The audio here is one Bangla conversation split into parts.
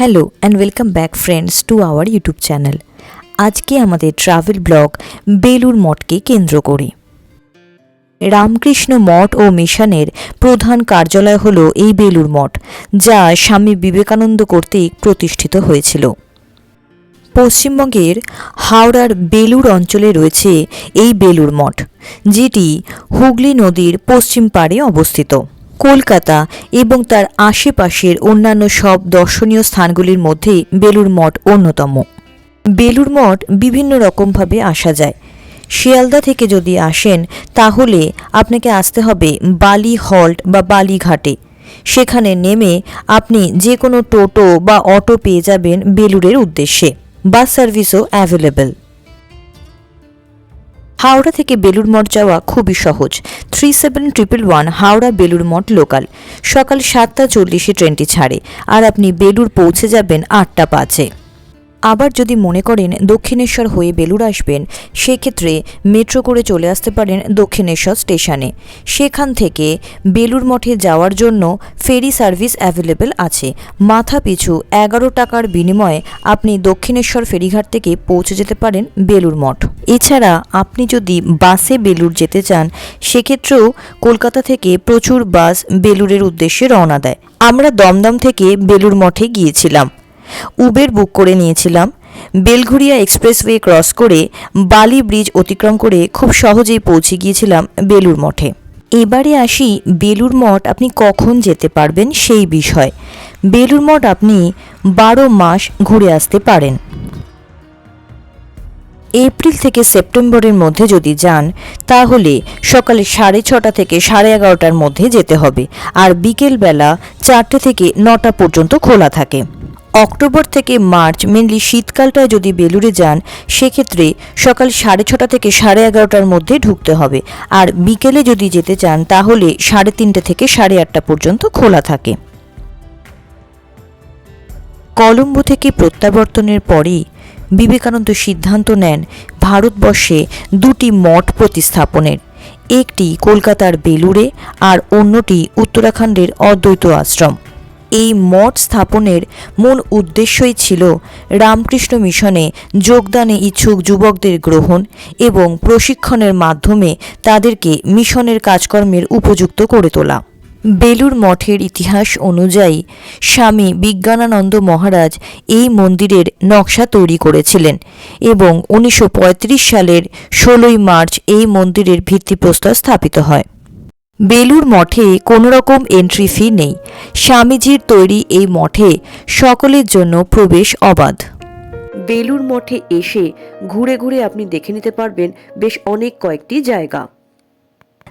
Hello and welcome back friends to our YouTube channel আজকে আমাদের ট্রাভেল ব্লগ বেলুর মঠকে কেন্দ্র করে। রামকৃষ্ণ মঠ ও মিশনের প্রধান কার্যালয় হল এই বেলুর মঠ, যা স্বামী বিবেকানন্দ কর্তৃক প্রতিষ্ঠিত হয়েছিল। পশ্চিমবঙ্গের হাওড়ার বেলুর অঞ্চলে রয়েছে এই বেলুর মঠ, যেটি হুগলি নদীর পশ্চিম পাড়ে অবস্থিত। কলকাতা এবং তার আশেপাশের অন্যান্য সব দর্শনীয় স্থানগুলির মধ্যে বেলুর মঠ অন্যতম। বেলুর মঠ বিভিন্ন রকমভাবে আসা যায়। শিয়ালদা থেকে যদি আসেন, তাহলে আপনাকে আসতে হবে বালি হল্ট বা বালিঘাটে। সেখানে নেমে আপনি যে কোনো টোটো বা অটো পেয়ে যাবেন বেলুরের উদ্দেশ্যে। বাস সার্ভিসও অ্যাভেলেবল। হাওড়া থেকে বেলুড় মঠ যাওয়া খুবই সহজ। Three seven triple one Howrah Belur Math local সকাল সাতটা চল্লিশে ট্রেনটি ছাড়ে। আর আপনি বেলুর পৌঁছে যাবেন আটটা পাঁচে। আবার যদি মনে করেন দক্ষিণেশ্বর হয়ে বেলুর আসবেন, সেক্ষেত্রে মেট্রো করে চলে আসতে পারেন দক্ষিণেশ্বর স্টেশনে। সেখান থেকে বেলুর মঠে যাওয়ার জন্য ফেরি সার্ভিস অ্যাভেলেবেল আছে। মাথা পিছু এগারো টাকার বিনিময়ে আপনি দক্ষিণেশ্বর ফেরিঘাট থেকে পৌঁছে যেতে পারেন বেলুর মঠ। এছাড়া আপনি যদি বাসে বেলুর যেতে চান, সেক্ষেত্রেও কলকাতা থেকে প্রচুর বাস বেলুরের উদ্দেশ্যে রওনা দেয়। আমরা দমদম থেকে বেলুর মঠে গিয়েছিলাম। উবের বুক করে নিয়েছিলাম। বেলঘুরিয়া এক্সপ্রেসওয়ে ক্রস করে বালি ব্রিজ অতিক্রম করে খুব সহজেই পৌঁছে গিয়েছিলাম বেলুর মঠে। এবারে আসি বেলুর মঠ আপনি কখন যেতে পারবেন সেই বিষয়। বেলুর মঠ আপনি বারো মাস ঘুরে আসতে পারেন। এপ্রিল থেকে সেপ্টেম্বরের মধ্যে যদি যান, তাহলে সকালে সাড়ে ছটা থেকে সাড়ে এগারোটার মধ্যে যেতে হবে। আর বিকেলবেলা চারটে থেকে নটা পর্যন্ত খোলা থাকে। অক্টোবর থেকে মার্চ মেনলি শীতকালটায় যদি বেলুড়ে যান, সেক্ষেত্রে সকাল সাড়ে ছটা থেকে সাড়ে এগারোটার মধ্যে ঢুকতে হবে। আর বিকেলে যদি যেতে চান, তাহলে সাড়ে তিনটে থেকে সাড়ে আটটা পর্যন্ত খোলা থাকে। কলম্বো থেকে প্রত্যাবর্তনের পরেই বিবেকানন্দ সিদ্ধান্ত নেন ভারতবর্ষে দুটি মঠ প্রতিস্থাপনের, একটি কলকাতার বেলুড়ে আর অন্যটি উত্তরাখণ্ডের অদ্বৈত আশ্রম। এই মঠ স্থাপনের মূল উদ্দেশ্যই ছিল রামকৃষ্ণ মিশনে যোগদানে ইচ্ছুক যুবকদের গ্রহণ এবং প্রশিক্ষণের মাধ্যমে তাদেরকে মিশনের কাজকর্মের উপযুক্ত করে তোলা। বেলুর মঠের ইতিহাস অনুযায়ী স্বামী বিজ্ঞানানন্দ মহারাজ এই মন্দিরের নকশা তৈরি করেছিলেন এবং উনিশশো পঁয়ত্রিশ সালের ষোলোই মার্চ এই মন্দিরের ভিত্তিপ্রস্তর স্থাপিত হয়। বেলুর মঠে কোনো রকম এন্ট্রি ফি নেই। স্বামীজির তৈরি এই মঠে সকলের জন্য প্রবেশ অবাধ। বেলুর মঠে এসে ঘুরে ঘুরে আপনি দেখে নিতে পারবেন বেশ অনেক কয়েকটি জায়গা।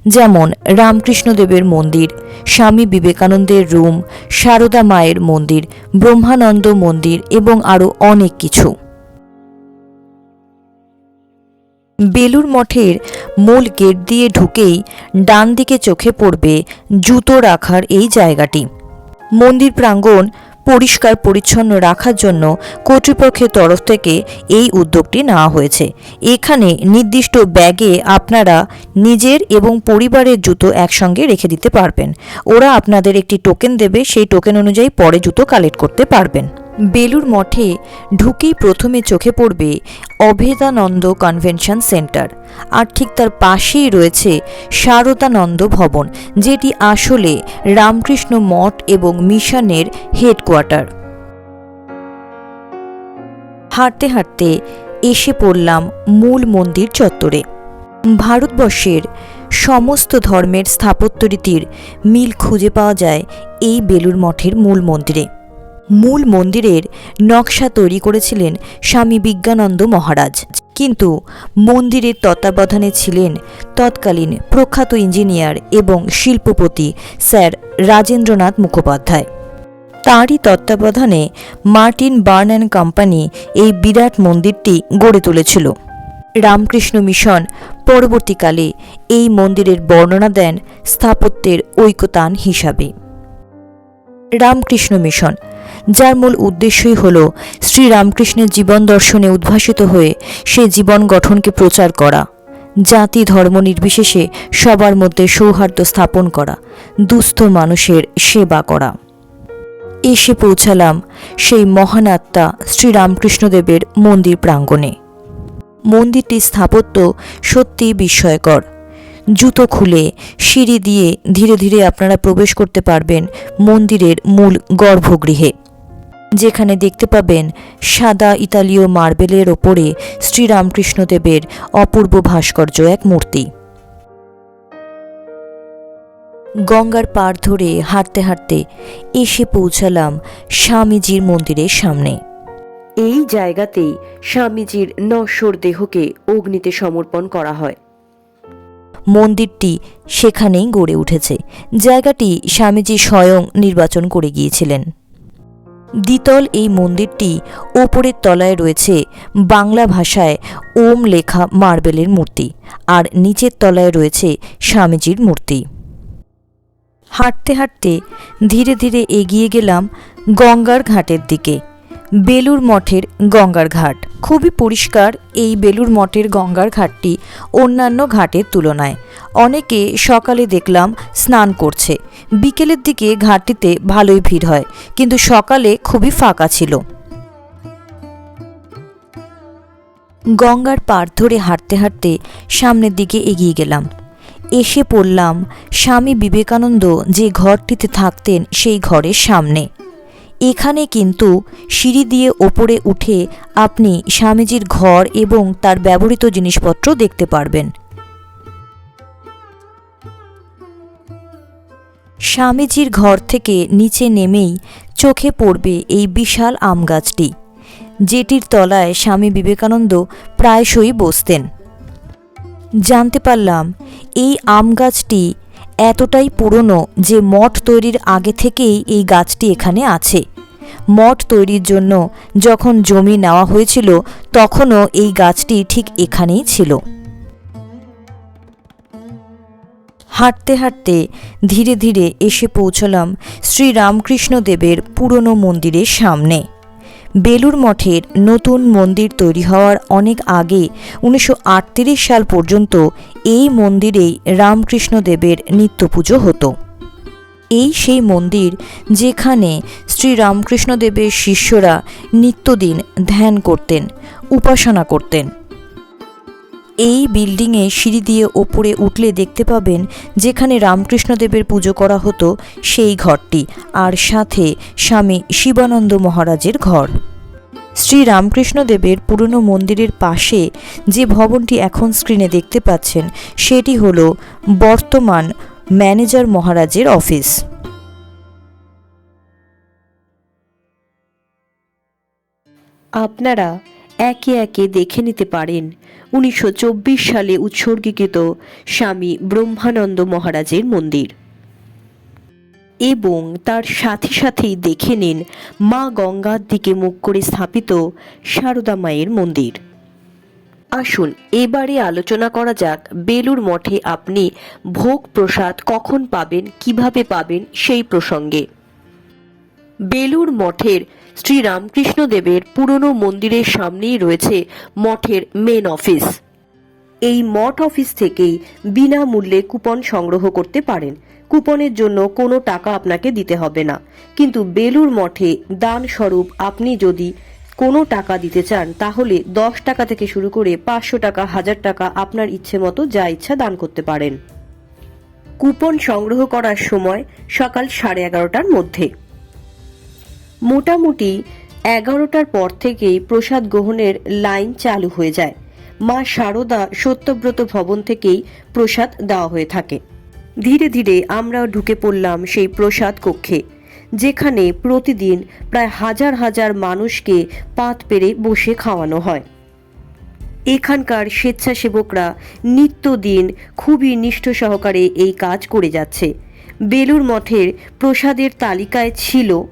যেমন রামকৃষ্ণদেবের মন্দির স্বামী বিবেকানন্দের রুম সারদা মায়ের মন্দির ব্রহ্মানন্দ মন্দির এবং আরও অনেক কিছু। বেলুর মঠের মূল গেট দিয়ে ঢুকেই ডান দিকে চোখে পড়বে জুতো রাখার এই জায়গাটি। মন্দির প্রাঙ্গণ পরিষ্কার পরিচ্ছন্ন রাখার জন্য কর্তৃপক্ষের তরফ থেকে এই উদ্যোগটি নেওয়া হয়েছে। এখানে নির্দিষ্ট ব্যাগে আপনারা নিজের এবং পরিবারের জুতো একসঙ্গে রেখে দিতে পারবেন। ওরা আপনাদের একটি টোকেন দেবে, সেই টোকেন অনুযায়ী পরে জুতো কালেক্ট করতে পারবেন। বেলুর মঠে ঢুকেই প্রথমে চোখে পড়বে অভেদানন্দ কনভেনশন সেন্টার। আর ঠিক তার পাশেই রয়েছে শারদানন্দ ভবন, যেটি আসলে রামকৃষ্ণ মঠ এবং মিশনের হেডকোয়ার্টার। হাঁটতে হাঁটতে এসে পড়লাম মূল মন্দির চত্বরে। ভারতবর্ষের সমস্ত ধর্মের স্থাপত্য রীতির মিল খুঁজে পাওয়া যায় এই বেলুর মঠের মূল মন্দিরে। মূল মন্দিরের নকশা তৈরি করেছিলেন স্বামী বিজ্ঞানন্দ মহারাজ। কিন্তু মন্দিরের তত্ত্বাবধানে ছিলেন তৎকালীন প্রখ্যাত ইঞ্জিনিয়ার এবং শিল্পপতি স্যার রাজেন্দ্রনাথ মুখোপাধ্যায়। তাঁরই তত্ত্বাবধানে মার্টিন বার্ন অ্যান্ড কোম্পানি এই বিরাট মন্দিরটি গড়ে তুলেছিল। রামকৃষ্ণ মিশন পরবর্তীকালে এই মন্দিরের বর্ণনা দেন স্থাপত্যের ঐকতান হিসাবে। রামকৃষ্ণ মিশন যার মূল উদ্দেশ্যই হল শ্রীরামকৃষ্ণের জীবন দর্শনে উদ্ভাসিত হয়ে সে জীবন গঠনকে প্রচার করা, জাতি ধর্ম নির্বিশেষে সবার মধ্যে সৌহার্দ্য স্থাপন করা, দুস্থ মানুষের সেবা করা। এসে পৌঁছালাম সেই মহান আত্মা শ্রীরামকৃষ্ণদেবের মন্দির প্রাঙ্গণে। মন্দিরটির স্থাপত্য সত্যিই বিস্ময়কর। জুতো খুলে, সিঁড়ি দিয়ে ধীরে ধীরে আপনারা প্রবেশ করতে পারবেন মন্দিরের মূল গর্ভগৃহে। যেখানে দেখতে পাবেন সাদা ইতালীয় মার্বেলের ওপরে শ্রীরামকৃষ্ণদেবের অপূর্ব ভাস্কর্য এক মূর্তি। গঙ্গার পার ধরে হাঁটতে হাঁটতে এসে পৌঁছালাম স্বামীজির মন্দিরের সামনে। এই জায়গাতেই স্বামীজির নশ্বর দেহকে অগ্নিতে সমর্পণ করা হয়। মন্দিরটি সেখানেই গড়ে উঠেছে। জায়গাটি স্বামীজি স্বয়ং নির্বাচন করে গিয়েছিলেন। দ্বিতল এই মন্দিরটি ওপরের তলায় রয়েছে বাংলা ভাষায় ওম লেখা মার্বেলের মূর্তি, আর নিচের তলায় রয়েছে স্বামীজির মূর্তি। হাঁটতে হাঁটতে ধীরে ধীরে এগিয়ে গেলাম গঙ্গার ঘাটের দিকে। বেলুর মঠের গঙ্গার ঘাট। খুবই পরিষ্কার এই বেলুর মঠের গঙ্গার ঘাটটি অন্যান্য ঘাটের তুলনায়। অনেকে সকালে দেখলাম স্নান করছে। বিকেলের দিকে ঘাটটিতে ভালোই ভিড় হয়, কিন্তু সকালে খুবই ফাঁকা ছিল। গঙ্গার পাড় ধরে হাঁটতে হাঁটতে সামনের দিকে এগিয়ে গেলাম। এসে পড়লাম স্বামী বিবেকানন্দ যে ঘরটিতে থাকতেন সেই ঘরের সামনে। এখানে কিন্তু সিঁড়ি দিয়ে ওপরে উঠে আপনি স্বামীজির ঘর এবং তার ব্যবহৃত জিনিসপত্র দেখতে পারবেন। স্বামীজির ঘর থেকে নিচে নেমেই চোখে পড়বে এই বিশাল আম গাছটি, যেটির তলায় স্বামী বিবেকানন্দ প্রায়শই বসতেন। জানতে পারলাম, এই আম গাছটি এতটাই পুরনো যে মঠ তৈরির আগে থেকেই এই গাছটি এখানে আছে। মঠ তৈরির জন্য যখন জমি নেওয়া হয়েছিল, তখনও এই গাছটি ঠিক এখানেই ছিল। হাঁটতে হাঁটতে ধীরে ধীরে এসে পৌঁছলাম শ্রী রামকৃষ্ণদেবের পুরনো মন্দিরের সামনে। বেলুর মঠের নতুন মন্দির তৈরি হওয়ার অনেক আগে উনিশশো আটত্রিশ সাল পর্যন্ত এই মন্দিরেই রামকৃষ্ণদেবের নিত্য পুজো হতো। এই সেই মন্দির যেখানে শ্রী রামকৃষ্ণদেবের শিষ্যরা নিত্যদিন ধ্যান করতেন, উপাসনা করতেন। এই বিল্ডিংয়ে সিঁড়ি দিয়ে ওপরে উঠলে দেখতে পাবেন যেখানে রামকৃষ্ণদেবের পুজো করা হতো সেই ঘরটি আর সাথে স্বামী শিবানন্দ মহারাজের ঘর। শ্রী রামকৃষ্ণদেবের পুরনো মন্দিরের পাশে যে ভবনটি এখন স্ক্রিনে দেখতে পাচ্ছেন, সেটি হল বর্তমান ম্যানেজার মহারাজের অফিস। আপনারা একে একে দেখে নিতে পারেন। উনিশশো চব্বিশ সালে উৎসর্গীকৃত স্বামী ব্রহ্মানন্দ মহারাজের মন্দির। এবং তার সাথে সাথেই দেখে নিন মা গঙ্গার দিকে মুখ করে স্থাপিত সারদা মায়ের মন্দির। আসুন, এবারে আলোচনা করা যাক বেলুর মঠে আপনি ভোগ প্রসাদ কখন পাবেন, কীভাবে পাবেন সেই প্রসঙ্গে। বেলুর মঠের শ্রী রামকৃষ্ণদেবের পুরনো মন্দিরের সামনেই রয়েছে মঠের মেন অফিস এই মঠ অফিস থেকেই বিনামূল্যে কুপন সংগ্রহ করতে পারেন। কুপনের জন্য কোনো টাকা আপনাকে দিতে হবে না। কিন্তু বেলুর মঠে দান স্বরূপ আপনি যদি কোনো টাকা দিতে চান, তাহলে দশ টাকা থেকে শুরু করে পাঁচশো টাকা, হাজার টাকা আপনার ইচ্ছে মতো যা ইচ্ছা দান করতে পারেন। কুপন সংগ্রহ করার সময় সকাল সাড়ে এগারোটার মধ্যে। মোটামুটি এগারোটার পর থেকেই প্রসাদ গ্রহণের লাইন চালু হয়ে যায়। মা শারদা সত্যব্রত ভবন থেকেই প্রসাদ দেওয়া হয়ে থাকে। ধীরে ধীরে আমরা ঢুকে পড়লাম সেই প্রসাদ কক্ষে, যেখানে প্রতিদিন প্রায় হাজার হাজার মানুষকে পাত পেরে বসে খাওয়ানো হয়। এখানকার স্বেচ্ছাসেবকরা নিত্যদিন খুবই নিষ্ঠ সহকারে এই কাজ করে যাচ্ছে। বেলুর মঠের প্রসাদের তালিকায় ছিল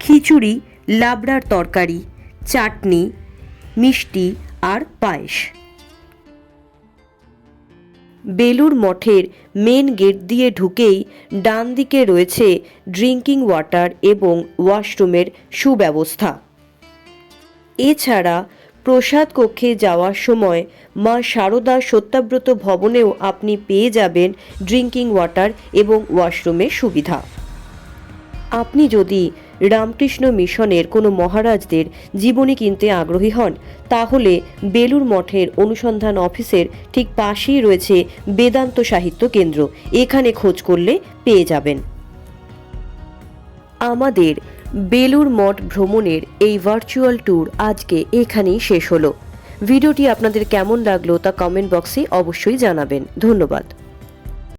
খিচুড়ি, লাবড়ার তরকারি, চাটনি, মিষ্টি আর পায়েস। বেলুর মঠের মেন গেট দিয়ে ঢুকেই ডান দিকে রয়েছে ড্রিঙ্কিং ওয়াটার এবং ওয়াশরুমের সুব্যবস্থা। এছাড়া প্রসাদ কক্ষে যাওয়ার সময় মা শারদা সত্যাব্রত ভবনেও আপনি পেয়ে যাবেন ড্রিঙ্কিং ওয়াটার এবং ওয়াশরুমের সুবিধা। আপনি যদি রামকৃষ্ণ মিশনের কোনো মহারাজদের জীবনী কিনতে আগ্রহী হন, তাহলে বেলুর মঠের অনুসন্ধান অফিসের ঠিক পাশেই রয়েছে বেদান্ত সাহিত্য কেন্দ্র। এখানে খোঁজ করলে পেয়ে যাবেন। আমাদের বেলুর মঠ ভ্রমণের এই ভার্চুয়াল ট্যুর আজকে এখানেই শেষ হলো। ভিডিওটি আপনাদের কেমন লাগল তা কমেন্ট বক্সে অবশ্যই জানাবেন। ধন্যবাদ।